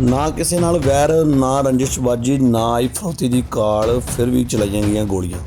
ਨਾ ਕਿਸੇ ਨਾਲ ਵੈਰ, ਨਾ ਰੰਜਿਸ਼ਬਾਜੀ ਨਾ ਹੀ ਫਰੋਤੀ ਦੀ ਕਾਲ, ਫਿਰ ਵੀ ਚਲਾਈਆਂ ਗਈਆਂ ਗੋਲੀਆਂ।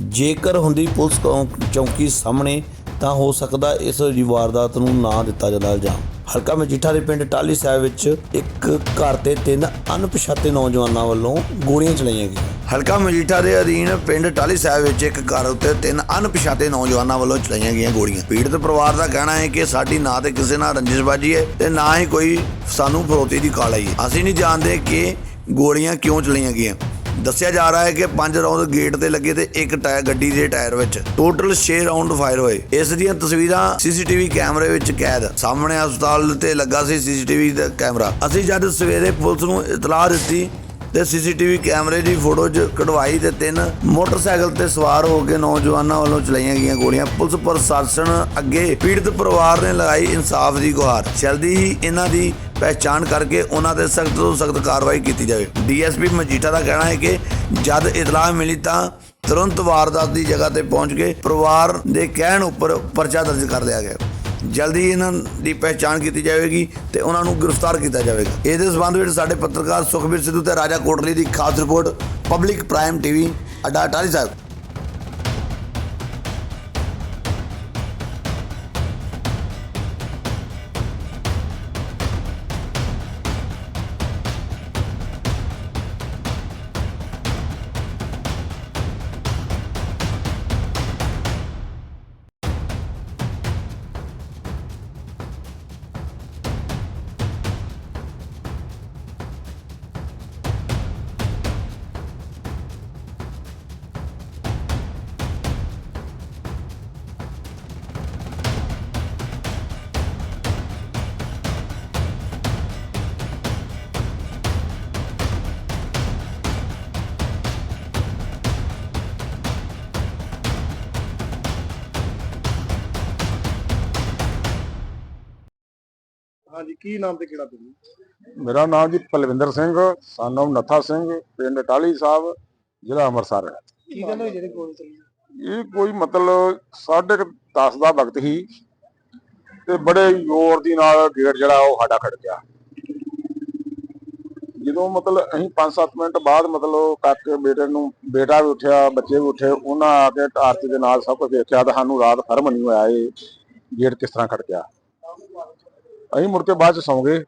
ਜੇਕਰ ਹੁੰਦੀ ਪੁਲਿਸ ਚੌਂ- ਚੌਂਕੀ ਸਾਹਮਣੇ, ਤਾਂ ਹੋ ਸਕਦਾ ਇਸ ਵਾਰਦਾਤ ਨੂੰ ਨਾ ਦਿੱਤਾ ਜਾਂਦਾ ਇਲਜ਼ਾਮ। ਹਲਕਾ ਮਜੀਠਾ ਦੇ ਪਿੰਡ ਟਾਲੀ ਸਾਹਿਬ ਵਿੱਚ ਇੱਕ ਘਰ ਤੇ ਤਿੰਨ ਅਣਪਛਾਤੇ ਨੌਜਵਾਨਾਂ ਵੱਲੋਂ ਗੋਲੀਆਂ ਚਲਾਈਆਂ ਗਈਆਂ। ਹਲਕਾ ਮਜੀਠਾ ਦੇ ਅਧੀਨ ਪਿੰਡ ਟਾਲੀ ਸਾਹਿਬ ਵਿੱਚ ਇੱਕ ਘਰ ਉੱਤੇ ਤਿੰਨ ਅਣਪਛਾਤੇ ਨੌਜਵਾਨਾਂ ਵੱਲੋਂ ਚਲਾਈਆਂ ਗਈਆਂ ਗੋਲੀਆਂ। ਪੀੜਤ ਪਰਿਵਾਰ ਦਾ ਕਹਿਣਾ ਹੈ ਕਿ ਸਾਡੀ ਨਾ ਤੇ ਕਿਸੇ ਨਾਲ ਰੰਜਿਸ਼ਬਾਜੀ ਹੈ ਤੇ ਨਾ ਹੀ ਕੋਈ ਸਾਨੂੰ ਫਰੋਤੀ ਦੀ ਕਾਲ ਆਈ ਹੈ। ਅਸੀਂ ਨਹੀਂ ਜਾਣਦੇ ਕਿ ਗੋਲੀਆਂ ਕਿਉਂ ਚਲਾਈਆਂ ਗਈਆਂ। ਦੱਸਿਆ ਜਾ ਰਿਹਾ ਹੈ ਕਿ ਪੰਜ ਰਾਉਂਡ ਗੇਟ ਤੇ ਲੱਗੇ ਤੇ ਇੱਕ ਟਾਇਰ ਗੱਡੀ ਦੇ ਟਾਇਰ ਵਿੱਚ ਟੋਟਲ 6 ਰਾਉਂਡ ਫਾਇਰ ਹੋਏ। ਇਸ ਦੀਆਂ ਤਸਵੀਰਾਂ ਸੀਸੀਟੀਵੀ ਕੈਮਰੇ ਵਿੱਚ ਕੈਦ। ਸਾਹਮਣੇ ਹਸਪਤਾਲ ਤੇ ਲੱਗਾ ਸੀ ਸੀਸੀਟੀਵੀ ਦਾ ਕੈਮਰਾ। ਅਸੀਂ ਜਦ ਸਵੇਰੇ ਪੁਲਿਸ ਨੂੰ ਇਤਲਾਹ ਦਿੱਤੀ ਤੇ ਸੀਸੀਟੀਵੀ ਕੈਮਰੇ ਦੀ ਫੋਟੋਜ ਕਢਵਾਈ ਤੇ ਤਿੰਨ ਮੋਟਰਸਾਈਕਲ ਤੇ ਸਵਾਰ ਹੋ ਕੇ ਨੌਜਵਾਨਾਂ ਵੱਲੋਂ ਚਲਾਈਆਂ ਗਈਆਂ ਗੋਲੀਆਂ, ਪੁਲਿਸ ਪ੍ਰਸ਼ਾਸਨ ਅੱਗੇ ਪੀੜਤ ਪਰਿਵਾਰ ਨੇ ਲਗਾਈ ਇਨਸਾਫ ਦੀ ਗੁਹਾਰ। ਜਲਦੀ ਹੀ ਇਹਨਾਂ ਦੀ ਪਹਿਚਾਣ ਕਰਕੇ ਉਹਨਾਂ ਤੇ ਸਖਤ ਤੋਂ ਸਖਤ ਕਾਰਵਾਈ ਕੀਤੀ ਜਾਵੇ। ਡੀਐਸਪੀ ਮਜੀਠਾ ਦਾ ਕਹਿਣਾ ਹੈ ਕਿ ਜਦ ਇਤਲਾਹ ਮਿਲੀ ਤਾਂ ਤੁਰੰਤ ਵਾਰਦਾਤ ਦੀ ਜਗ੍ਹਾ ਤੇ ਪਹੁੰਚ ਕੇ ਪਰਿਵਾਰ ਦੇ ਕਹਿਣ ਉੱਪਰ ਪਰਚਾ ਦਰਜ ਕਰ ਲਿਆ ਗਿਆ। ਜਲਦੀ ਇਹਨਾਂ ਦੀ ਪਹਿਚਾਣ ਕੀਤੀ ਜਾਵੇਗੀ ਤੇ ਉਹਨਾਂ ਨੂੰ ਗ੍ਰਿਫਤਾਰ ਕੀਤਾ ਜਾਵੇਗਾ। ਇਹਦੇ ਸਬੰਧ ਵਿੱਚ ਸਾਡੇ ਪੱਤਰਕਾਰ ਸੁਖਬੀਰ ਸਿੱਧੂ ਤੇ ਰਾਜਾ ਕੋਟਲੀ ਦੀ ਖਾਸ ਰਿਪੋਰਟ, ਪਬਲਿਕ ਪ੍ਰਾਈਮ ਟੀਵੀ, ਅੱਡਾ ਅਟਾਰੀ ਸਾਹਿਬ। ਹਾਂਜੀ ਕੀ ਨਾਮ ਤੇ ਕਿਹੜਾ ਪਿੰਡ? ਮੇਰਾ ਨਾਮ ਜੀ ਪਲਵਿੰਦਰ ਸਿੰਘ ਸਾਨਮ ਨੱਥਾ ਸਿੰਘ ਪਿੰਡ ਟਾਲੀ ਸਾਹਿਬ ਜ਼ਿਲ੍ਹਾ ਅੰਮ੍ਰਿਤਸਰ ਹੈ। ਕੀ ਗੱਲ ਹੋਈ ਜਿਹੜੀ ਗੋਲੀ ਚੱਲੀ? ਇਹ ਕੋਈ ਮਤਲਬ 10:30 ਦਾ ਵਕਤ ਹੀ ਤੇ ਬੜੇ ਜ਼ੋਰ ਦੀ ਨਾਲ ਗੇਟ ਜਿਹੜਾ ਉਹ ਸਾਡਾ ਖੜ ਗਿਆ। ਜਦੋਂ ਮਤਲਬ ਅਸੀਂ 5-7 ਮਿੰਟ ਬਾਅਦ ਮਤਲਬ ਕਾਕੇ ਬੇਟੇ ਨੂੰ ਬੇਟਾ ਵੀ ਉੱਠਿਆ ਬੱਚੇ ਵੀ ਉੱਠੇ ਉਹਨਾਂ ਆ ਕੇ ਟਾਰਚ ਦੇ ਨਾਲ ਸਭ ਕੁਝ ਦੇਖਿਆ ਤਾਂ ਸਾਨੂੰ ਰਾਤ ਫਰਮ ਨਹੀਂ ਹੋਇਆ ਇਹ ਗੇਟ ਕਿਸ ਤਰ੍ਹਾਂ ਖੜ ਗਿਆ। ਅਸੀਂ ਮੁੜ ਕੇ ਬਾਅਦ ਚ ਸੌਂ ਗਏ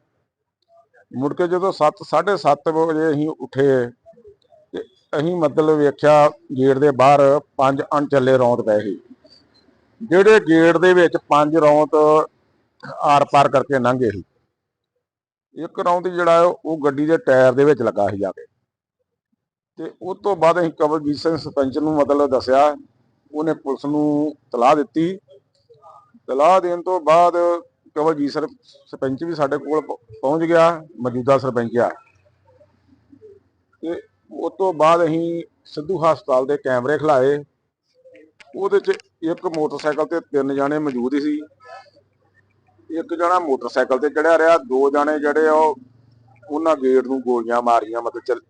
ਮੁੜ ਕੇ ਜਦੋਂ 7 7:30 ਵਜੇ ਅਸੀਂ ਉੱਠੇ, ਤੇ ਅਸੀਂ ਮਤਲਬ ਵੇਖਿਆ ਗੇਟ ਦੇ ਬਾਹਰ ਪੰਜ ਅਣਚੱਲੇ ਰੌਂਦ ਪਏ ਸੀ। ਜਿਹੜੇ ਗੇਟ ਦੇ ਵਿੱਚ ਪੰਜ ਰੌਂਦ ਆਰ ਪਾਰ ਕਰਕੇ ਲੰਘੇ ਸੀ। ਇੱਕ ਰੌਂਦ ਜਿਹੜਾ ਉਹ ਗੱਡੀ ਦੇ ਟਾਇਰ ਦੇ ਵਿੱਚ ਲੱਗਾ ਸੀ ਜਾ ਕੇ। ਤੇ ਉਸ ਤੋਂ ਬਾਅਦ ਅਸੀਂ ਕਵਲਜੀਤ ਸਿੰਘ ਸਰਪੰਚ ਨੂੰ ਮਤਲਬ ਦੱਸਿਆ, ਉਹਨੇ ਪੁਲਿਸ ਨੂੰ ਤਲਾਹ ਦਿੱਤੀ। ਤਲਾਹ ਦੇਣ ਤੋਂ ਬਾਅਦ ਕਵਲਜੀਤ ਸਰ, ਸਰਪੰਚ ਵੀ ਸਾਡੇ ਕੋਲ ਪਹੁੰਚ ਗਿਆ, ਮੌਜੂਦਾ ਸਰਪੰਚ ਆ। ਤੇ ਉਸ ਤੋਂ ਬਾਅਦ ਅਸੀਂ ਸਿੱਧੂ ਹਸਪਤਾਲ ਦੇ ਕੈਮਰੇ ਖਿਲਾਏ। ਉਹਦੇ 'ਚ ਇੱਕ ਮੋਟਰਸਾਈਕਲ ਤੇ ਤਿੰਨ ਜਾਣੇ ਮੌਜੂਦ ਸੀ। ਇੱਕ ਜਣਾ ਮੋਟਰਸਾਈਕਲ ਤੇ ਚੜਿਆ ਰਿਹਾ, ਦੋ ਜਾਣੇ ਜਿਹੜੇ ਆ, ਉਹ ਉਹਨਾਂ ਗੇਟ ਨੂੰ ਗੋਲੀਆਂ ਮਾਰੀਆਂ, ਮਤਲਬ ਚੱਲ,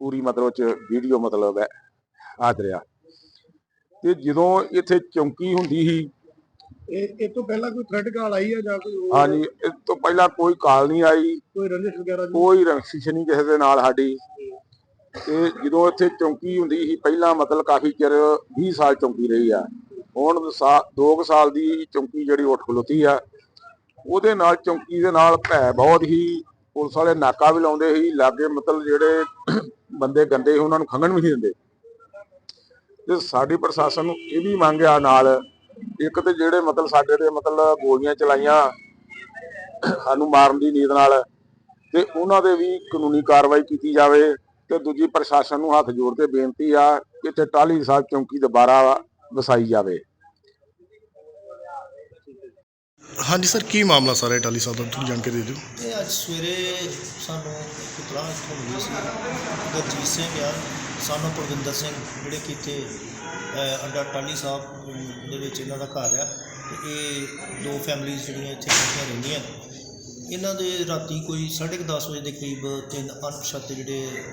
ਪੂਰੀ ਮਤਲਬ ਚ ਵੀਡੀਓ ਮਤਲਬ ਹੈ ਹਾਜ਼ਰ ਰਿਹਾ ਤੇ ਜਦੋਂ ਇੱਥੇ ਚੌਂਕੀ ਹੁੰਦੀ ਸੀ ਇਹ ਇਹ ਤੋਂ ਪਹਿਲਾਂ ਕੋਈ ਥ੍ਰੈਡ ਕਾਲ ਆਈ ਹੈ ਜਾਂ ਕੋਈ ਹੋਰ? ਹਾਂਜੀ ਇਸ ਤੋਂ ਪਹਿਲਾਂ ਕੋਈ ਕਾਲ ਨਹੀਂ ਆਈ। ਕੋਈ ਰੰਜਿਸ਼ ਵਗੈਰਾ ਜੀ? ਕੋਈ ਰੰਸ਼ਿਸ਼ ਨਹੀਂ ਕਿਸੇ ਦੇ ਨਾਲ ਸਾਡੀ। ਤੇ ਜਦੋਂ ਇੱਥੇ ਚੌਂਕੀ ਹੁੰਦੀ ਸੀ ਪਹਿਲਾਂ ਮਤਲਬ ਕਾਫੀ ਚਿਰ 20 ਸਾਲ ਚੌਂਕੀ ਰਹੀ ਆ। ਹੁਣ 2 ਸਾਲ ਦੀ ਚੌਂਕੀ ਜਿਹੜੀ ਉੱਠ ਖਲੋਤੀ ਆ। ਉਹਦੇ ਨਾਲ ਚੌਂਕੀ ਦੇ ਨਾਲ ਭੈ ਬਹੁਤ ਹੀ ਪੁਲਿਸ ਵਾਲੇ ਨਾਕਾ ਵੀ ਲਾਉਂਦੇ ਸੀ। ਲਾਗੇ ਮਤਲਬ ਜਿਹੜੇ ਬੰਦੇ ਗੰਦੇ ਸੀ ਉਹਨਾਂ ਨੂੰ ਖੰਗਣ ਵੀ ਨਹੀਂ ਦਿੰਦੇ। ਤੇ ਸਾਡੀ ਪ੍ਰਸ਼ਾਸਨ ਨੂੰ ਇਹ ਵੀ ਮੰਗਿਆ ਨਾਲ ਇੱਕ ਤੇ ਜਿਹੜੇ ਮਤਲਬ ਸਾਡੇ ਤੇ ਮਤਲਬ ਗੋਲੀਆਂ ਚਲਾਈਆਂ ਸਾਨੂੰ ਮਾਰਨ ਦੀ ਨੀਤ ਨਾਲ ਤੇ ਉਹਨਾਂ ਦੇ ਵੀ ਕਾਨੂੰਨੀ ਕਾਰਵਾਈ ਕੀਤੀ ਜਾਵੇ ਤੇ ਦੂਜੀ ਪ੍ਰਸ਼ਾਸਨ ਨੂੰ ਹੱਥ ਜੋੜ ਕੇ ਬੇਨਤੀ ਆ ਕਿ ਇੱਥੇ ਟਾਲੀ ਸਾਹਿਬ ਚੌਂਕੀ ਦੁਬਾਰਾ ਵਸਾਈ ਜਾਵੇ। ਹਾਂਜੀ ਸਰ ਕੀ ਮਾਮਲਾ ਸਾਰਾ ਇਟਾਲੀ ਸਾਹਿਬ ਦਾ? ਤੁਸੀਂ ਜਾਣਕਾਰੀ ਦੇ ਦਿਓ। ਇਹ ਅੱਜ ਸਵੇਰੇ ਸਾਨੂੰ ਇਤਲਾਹ ਇੱਥੋਂ ਮਿਲੀ ਸੀ। ਗੁਰਜੀਤ ਸਿੰਘ ਆ ਸਾਨੂੰ ਪ੍ਰਵਿੰਦਰ ਸਿੰਘ ਜਿਹੜੇ ਕਿ ਇੱਥੇ ਅ, ਅੱਡਾ ਟਾਲੀ ਸਾਹਿਬ ਦੇ ਵਿੱਚ ਇਹਨਾਂ ਦਾ ਘਰ ਆ। ਤੇ ਇਹ ਦੋ ਫੈਮਿਲੀਜ਼ ਜਿਹੜੀਆਂ ਇੱਥੇ ਇਕੱਠੀਆਂ ਰਹਿੰਦੀਆਂ। ਇਹਨਾਂ ਦੇ ਰਾਤੀ ਕੋਈ 10:30 ਵਜੇ ਦੇ ਕਰੀਬ ਤਿੰਨ ਅਣਪਛਾਤੇ ਜਿਹੜੇ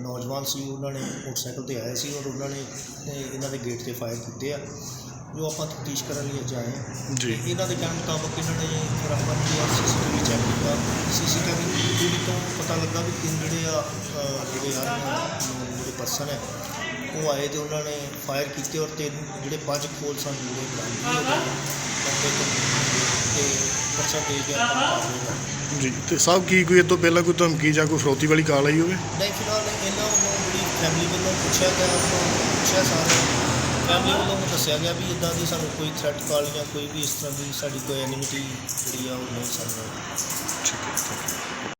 ਨੌਜਵਾਨ ਸੀ ਉਹਨਾਂ ਨੇ ਮੋਟਰਸਾਈਕਲ ਤੇ ਆਏ ਸੀ ਔਰ ਉਹਨਾਂ ਨੇ ਇਹਨਾਂ ਦੇ ਗੇਟ ਤੇ ਫਾਇਰ ਕੀਤੇ ਆ ਜੋ ਆਪਾਂ ਤਫਤੀਸ਼ ਕਰਨ ਲਈ ਅੱਜ ਆਏ ਜੀ। ਤੇ ਇਹਨਾਂ ਦੇ ਕਹਿਣ ਮੁਤਾਬਕ ਇਹਨਾਂ ਨੇ ਆਪਾਂ ਨੇ ਸੀਸੀਟੀਵੀ ਚੈੱਕ ਕੀਤਾ। ਸੀਸੀਟੀਵੀ ਪਤਾ ਲੱਗਾ ਵੀ ਤਿੰਨ ਜਿਹੜੇ ਆ ਜਿਹੜੇ ਆ ਜਿਹੜੇ ਪਰਸਨ ਹੈ ਉਹ ਆਏ ਤੇ ਉਹਨਾਂ ਨੇ ਫਾਇਰ ਕੀਤੇ ਔਰ ਤਿੰਨ ਜਿਹੜੇ ਪੰਜ ਖੋਲ ਸਨ ਬਰਾਮਦ ਮੌਕੇ ਤੋਂ ਪਰਚਾ ਦੇ ਕੇ ਆਪਾਂ ਕਰ ਰਹੇ ਹਾਂ ਜੀ ਤੇ ਸਾਹਿਬ ਕੀ ਕੋਈ ਇਹ ਤੋਂ ਪਹਿਲਾਂ ਕੋਈ ਧਮਕੀ ਜਾਂ ਕੋਈ ਫਰੋਤੀ ਵਾਲੀ ਕਾਲ ਆਈ ਹੋਵੇ? ਨਹੀਂ ਫਿਲਹਾਲ ਇਹਨਾਂ ਵੱਲੋਂ ਜਿਹੜੀ ਫੈਮਿਲੀ ਵੱਲੋਂ ਪੁੱਛਿਆ ਗਿਆ ਉਹਨਾਂ ਨੂੰ ਪੁੱਛਿਆ ਸਾਰੇ ਫੈਮਿਲੀ ਵੱਲੋਂ ਦੱਸਿਆ ਗਿਆ ਵੀ ਇਦਾਂ ਦੀ ਸਾਨੂੰ ਕੋਈ ਥ੍ਰੈਟ ਕਾਲ ਜਾਂ ਕੋਈ ਵੀ ਇਸ ਤਰ੍ਹਾਂ ਦੀ ਸਾਡੀ ਕੋਈ ਐਨਿਮਿਟੀ ਜਿਹੜੀ ਆ ਉਹ ਨਹੀਂ ਸਾਨੂੰ। ਠੀਕ ਹੈ।